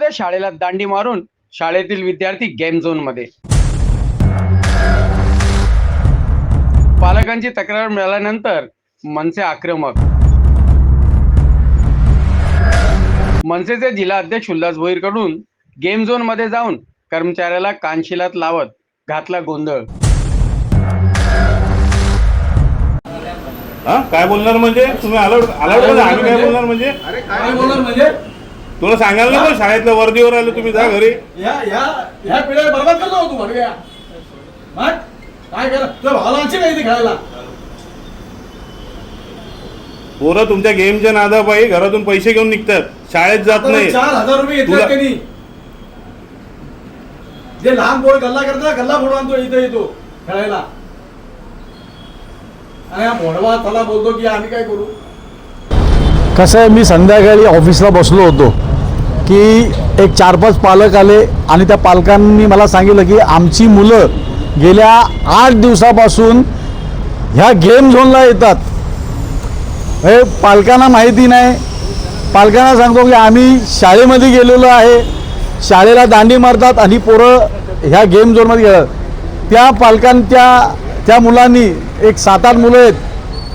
मध्ये शाळेला दांडी मारून शाळेतील विद्यार्थी गेम झोनमध्ये. पालकांची तक्रार मिळाल्यानंतर मनसे आक्रमक. मनसेचे जिल्हा अध्यक्ष उल्हास भोईरकडून गेम झोनमध्ये जाऊन कर्मचाऱ्याला कानशिलात लावत घातला गोंधळ. हा? काय बोलणार म्हणजे? तुम्ही अलाउड अलाउड आम्ही काय बोलणार म्हणजे? काय बोलणार म्हणजे? तुला सांगायला नको शाळेतल्या वर्दीवर आलं तुम्ही जा घरी. ह्या पिढ्या बरबाद करतो तू म्हणूया मग काय करा तुझ्या भावाला आणशील का इथे खेळायला पोरं तुमच्या गेमच्या नादापायी घरातून पैसे घेऊन निघतात. शाळेत जात आता नाही. चार हजार रुपये तुला- घेतले त्यांनी. जे लहान पोर गल्ला करतात गल्ला फोडून आणतो इथे येतो खेळायला. आणि हा मोडवा चला बोलतो की आम्ही काय करू? कसं आहे मी संध्याकाळी ऑफिसला बसलो होतो. की एक चार पाच पालक आले आणि त्या पालकांनी मला सांगितलं की आमची मुलं गेल्या आठ दिवसापासून ह्या गेम झोनला येतात. हे पालकांना माहिती नाही. पालकांना सांगतो की आम्ही शाळेमध्ये गेलेलो आहे. शाळेला दांडी मारतात आणि पोरं ह्या गेम झोनमध्ये गेलं त्या पालकांच्या त्या मुलांनी एक सात आठ मुलं आहेत.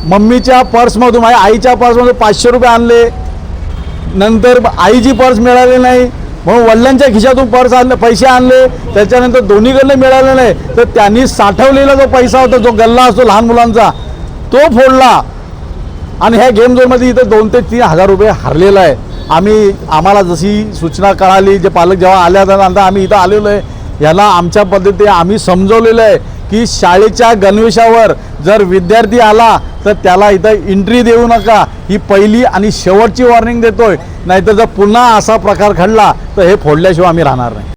मम्मीच्या पर्समधून माझ्या आईच्या पर्समधून पाचशे रुपये आणले. नंतर आईची पर्स मिळाली नाही म्हणून वडिलांच्या खिशातून पर्स आणले पैसे आणले त्याच्यानंतर दोन्हीकडले मिळाले नाही तर त्यांनी साठवलेला जो पैसा होता जो गल्ला असतो लहान मुलांचा तो फोडला. आणि ह्या गेम झोनमध्ये इथं दोन ते तीन हजार रुपये हरलेला आहे. आम्ही आम्हाला जशी सूचना कळाली जे पालक जेव्हा आल्या त्यानंतर आम्ही इथं आलेलो आहे. ह्याला आमच्या पद्धतीने आम्ही समजवलेलं आहे की शाळेच्या गणवेशावर जर विद्यार्थी आला तर त्याला इथं एंट्री देऊ नका. ही पहिली आणि शेवटची वॉर्निंग देतोय. नाहीतर जर पुन्हा असा प्रकार घडला तर हे फोडल्याशिवाय आम्ही राहणार नाही.